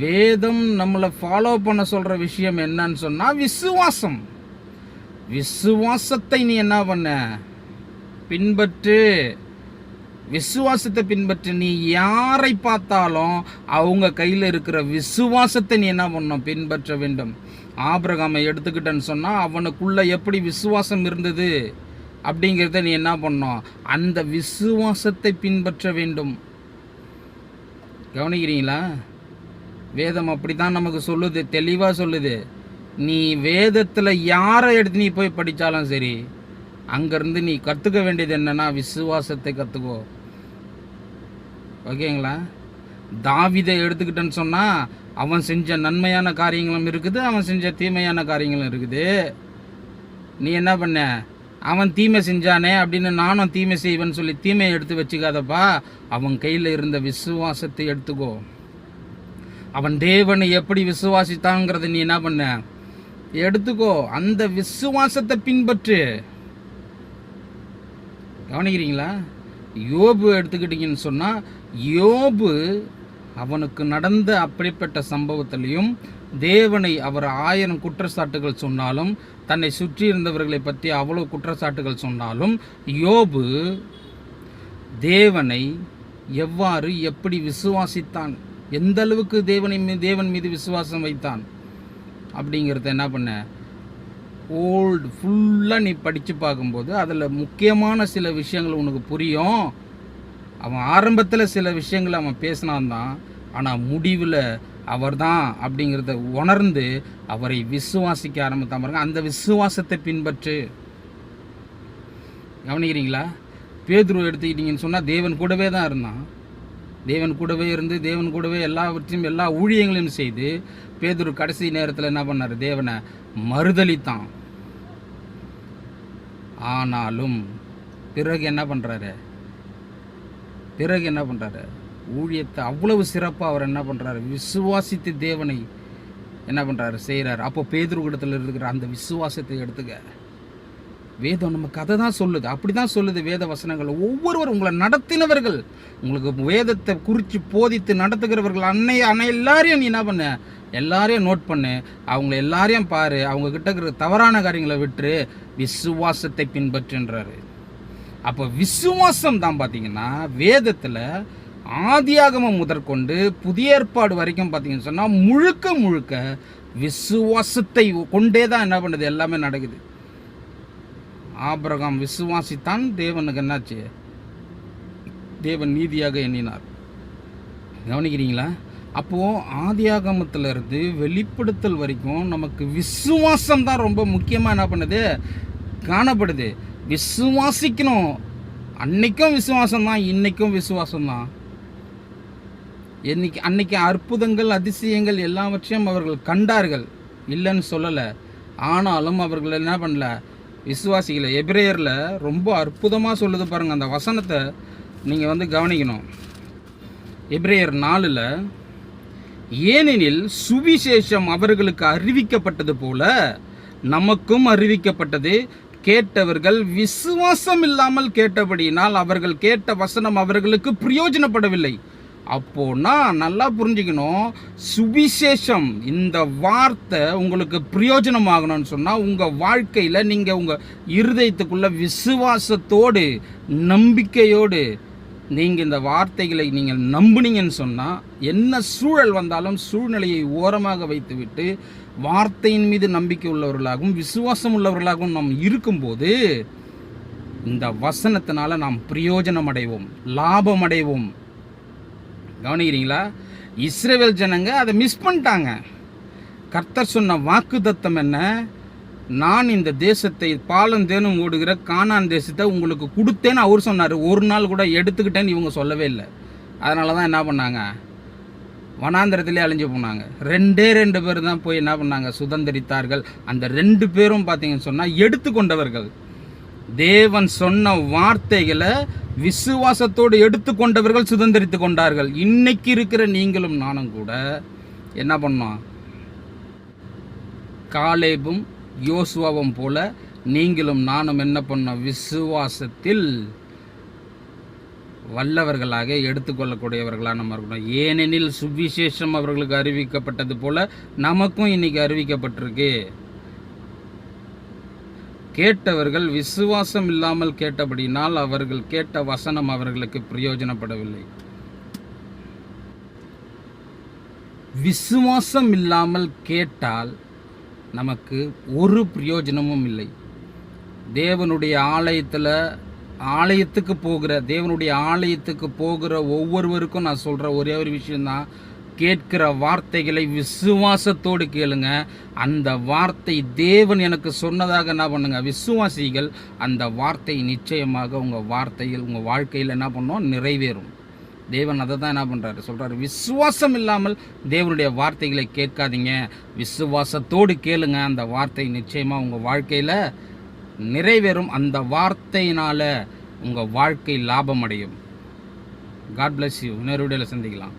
வேதம் நம்மளை ஃபாலோ பண்ண சொல்கிற விஷயம் என்னன்னு சொன்னால் விசுவாசம். விசுவாசத்தை நீ என்ன பண்ண? பின்பற்று. விசுவாசத்தை பின்பற்று. நீ யாரை பார்த்தாலும் அவங்க கையில் இருக்கிற விசுவாசத்தை நீ என்ன பண்ணும் பின்பற்ற வேண்டும். ஆபிரகாமை எடுத்துக்கிட்டேன்னு சொன்னால் அவனுக்குள்ளே எப்படி விசுவாசம் இருந்தது அப்படிங்கிறத நீ என்ன பண்ணும் அந்த விசுவாசத்தை பின்பற்ற வேண்டும். கவனிக்கிறீங்களா? வேதம் அப்படி தான் நமக்கு சொல்லுது தெளிவாக சொல்லுது. நீ வேதத்தில் யாரை எடுத்து நீ போய் படித்தாலும் சரி அங்கேருந்து நீ கற்றுக்க வேண்டியது என்னென்னா விசுவாசத்தை கற்றுக்கோ ஓகேங்களா? தாவிதை எடுத்துக்கிட்டேன்னு சொன்னால் அவன் செஞ்ச நன்மையான காரியங்களும் இருக்குது அவன் செஞ்ச தீமையான காரியங்களும் இருக்குது. நீ என்ன பண்ண? அவன் தீமை செஞ்சானே அப்படின்னு நானும் தீமை செய்வேன்னு சொல்லி தீமையை எடுத்து வச்சுக்காதப்பா. அவன் கையில் இருந்த விசுவாசத்தை எடுத்துக்கோ. அவன் தேவனை எப்படி விசுவாசித்தாங்கிறத நீ என்ன பண்ண? எடுத்துக்கோ அந்த விசுவாசத்தை பின்பற்று. கவனிக்கிறீங்களா? யோபு எடுத்துக்கிட்டீங்கன்னு சொன்னால் யோபு அவனுக்கு நடந்த அப்படிப்பட்ட சம்பவத்திலையும் தேவனை அவர் ஆயிரம் குற்றச்சாட்டுகள் சொன்னாலும் தன்னை சுற்றி இருந்தவர்களை பற்றி அவ்வளோ குற்றச்சாட்டுகள் சொன்னாலும் யோபு தேவனை எவ்வாறு எப்படி விசுவாசித்தான்? எந்த அளவுக்கு தேவனை தேவன் மீது விசுவாசம் வைத்தான்? அப்படிங்கிறத என்ன பண்ண? ஓல்டு ஃபுல்லாக நீ படித்து பார்க்கும்போது அதில் முக்கியமான சில விஷயங்கள் உனக்கு புரியும். அவன் ஆரம்பத்தில் சில விஷயங்களை அவன் பேசினான் தான் ஆனால் முடிவில் அவர்தான் அப்படிங்கிறத உணர்ந்து அவரை விசுவாசிக்க ஆரம்பித்தான் பாருங்க. அந்த விசுவாசத்தை பின்பற்று. கவனிக்கிறீங்களா? பேதுரு எடுத்துக்கிட்டீங்கன்னு சொன்னால் தேவன் கூடவே தான் இருந்தான். தேவன் கூடவே இருந்து தேவன் கூடவே எல்லாவற்றையும் எல்லா ஊழியங்களையும் செய்து பேதுரு கடைசி நேரத்தில் என்ன பண்ணார்? தேவனை மறுதளித்தான் ஆனாலும் பிறகு என்ன பண்ணுறாரு பிறகு என்ன பண்ணுறாரு ஊழியத்தை அவ்வளவு சிறப்பாக அவர் என்ன பண்ணுறாரு விசுவாசித்து தேவனை என்ன பண்ணுறாரு செய்கிறார் அப்போ பேதுரு இடத்துல இருக்கிற அந்த விசுவாசத்தை எடுத்துக்க. வேதம் நமக்கு அதை தான் சொல்லுது. அப்படி தான் சொல்லுது வேத வசனங்கள். ஒவ்வொருவரும் உங்களை நடத்தினவர்கள். உங்களுக்கு வேதத்தை குறித்து போதித்து நடத்துகிறவர்கள் அன்னை அன்னை எல்லாரையும் நீ என்ன பண்ண? எல்லாரையும் நோட் பண்ணு. அவங்கள எல்லாரையும் பாரு. அவங்க கிட்ட இருக்கிற தவறான காரியங்களை விட்டு விசுவாசத்தை பின்பற்றுன்றாரு. அப்போ விசுவாசம் தான் பார்த்தீங்கன்னா வேதத்தில் ஆதியாகமம் முதற்கொண்டு புதிய ஏற்பாடு வரைக்கும் பார்த்தீங்கன்னு சொன்னால் முழுக்க முழுக்க விசுவாசத்தை கொண்டே தான் என்ன பண்ணுது? எல்லாமே நடக்குது. ஆபிரகாம் விசுவாசித்தான் தேவனுக்கு என்னாச்சு? தேவன் நீதியாக எண்ணினார். கவனிக்கிறீங்களா? அப்போது ஆதியாகமத்திலிருந்து வெளிப்படுத்தல் வரைக்கும் நமக்கு விசுவாசம் தான் ரொம்ப முக்கியமாக என்ன பண்ணுது? காணப்படுது. விசுவாசிக்கணும். அன்னைக்கும் விசுவாசம் தான் இன்னைக்கும் விசுவாசம் தான். என்னைக்கு அன்னைக்கு அற்புதங்கள் அதிசயங்கள் எல்லாவற்றையும் அவர்கள் கண்டார்கள். இல்லைன்னு சொல்லலை. ஆனாலும் அவர்கள் என்ன பண்ணல? விசுவாசிகள் எபிரேயரில் ரொம்ப அற்புதமாக சொல்லுது பாருங்கள் அந்த வசனத்தை நீங்கள் வந்து கவனிக்கணும். எபிரேயர் நாலில் ஏனெனில் சுவிசேஷம் அவர்களுக்கு அறிவிக்கப்பட்டது போல நமக்கும் அறிவிக்கப்பட்டது. கேட்டவர்கள் விசுவாசம் இல்லாமல் கேட்டபடியினால் அவர்கள் கேட்ட வசனம் அவர்களுக்கு பிரயோஜனப்படவில்லை. அப்போனா நல்லா புரிஞ்சுக்கணும். சுவிசேஷம் இந்த வார்த்தை உங்களுக்கு பிரயோஜனமாகணும்னு சொன்னால் உங்கள் வாழ்க்கையில் நீங்கள் உங்கள் இருதயத்துக்குள்ள விசுவாசத்தோடு நம்பிக்கையோடு நீங்கள் இந்த வார்த்தைகளை நீங்கள் நம்புனீங்கன்னு சொன்னால் என்ன சூழல் வந்தாலும் சூழ்நிலையை ஓரமாக வைத்துவிட்டு வார்த்தையின் மீது நம்பிக்கை உள்ளவர்களாகவும் விசுவாசம் உள்ளவர்களாகவும் நாம் இருக்கும்போது இந்த வசனத்தினால நாம் பிரயோஜனம் அடைவோம் லாபம் அடைவோம் கவனிக்கிறீங்களா? இஸ்ரேவேல் ஜனங்க அதை மிஸ் பண்ணிட்டாங்க. கர்த்தர் சொன்ன வாக்குதத்தம் என்ன? நான் இந்த தேசத்தை பாலம் தேனும் ஓடுகிற கானான் தேசத்தை உங்களுக்கு கொடுத்தேன்னு அவர் சொன்னார். ஒரு நாள் கூட எடுத்துக்கிட்டேன்னு இவங்க சொல்லவே இல்லை. அதனால தான் என்ன பண்ணாங்க? வனாந்திரத்திலே அழிஞ்சு போனாங்க. ரெண்டே ரெண்டு பேர் தான் போய் என்ன பண்ணாங்க? சுதந்திரித்தார்கள். அந்த ரெண்டு பேரும் பார்த்தீங்கன்னு சொன்னால் எடுத்துக்கொண்டவர்கள். தேவன் சொன்ன வார்த்தைகளை விசுவாசத்தோடு எடுத்துக்கொண்டவர்கள் சுதந்திரித்து கொண்டார்கள். இன்னைக்கு இருக்கிற நீங்களும் நானும் கூட என்ன பண்ணோம்? காலேபும் யோசுவாவும் போல நீங்களும் நானும் என்ன பண்ணோம்? விசுவாசத்தில் வல்லவர்களாக எடுத்துக்கொள்ளக்கூடியவர்களாக நம்ம இருக்கணும். ஏனெனில் சுவிசேஷம் அவர்களுக்கு அறிவிக்கப்பட்டது போல நமக்கும் இன்னைக்கு அறிவிக்கப்பட்டிருக்கு. கேட்டவர்கள் விசுவாசம் இல்லாமல் கேட்டபடினால் அவர்கள் கேட்ட வசனம் அவர்களுக்கு பிரயோஜனப்படவில்லை. விசுவாசம் இல்லாமல் கேட்டால் நமக்கு ஒரு பிரயோஜனமும் இல்லை. தேவனுடைய ஆலயத்தில் ஆலயத்துக்கு போகிற தேவனுடைய ஆலயத்துக்கு போகிற ஒவ்வொருவருக்கும் நான் சொல்கிற ஒரே ஒரு விஷயந்தான் கேட்கிற வார்த்தைகளை விசுவாசத்தோடு கேளுங்க. அந்த வார்த்தை தேவன் எனக்கு சொன்னதாக என்ன பண்ணுங்க? விசுவாசிகள் அந்த வார்த்தை நிச்சயமாக உங்கள் வார்த்தையில் உங்கள் வாழ்க்கையில் என்ன பண்ணோம்? நிறைவேறும். தேவன் அதை தான் என்ன பண்ணுறாரு சொல்கிறாரு விசுவாசம் இல்லாமல் தேவனுடைய வார்த்தைகளை கேட்காதீங்க. விசுவாசத்தோடு கேளுங்க. அந்த வார்த்தை நிச்சயமாக உங்கள் வாழ்க்கையில் நிறைவேறும். அந்த வார்த்தையினால் உங்கள் வாழ்க்கை லாபம் அடையும் காட் பிளஸ் யூ இன்னொரு வீடியோவில் சந்திக்கலாம்.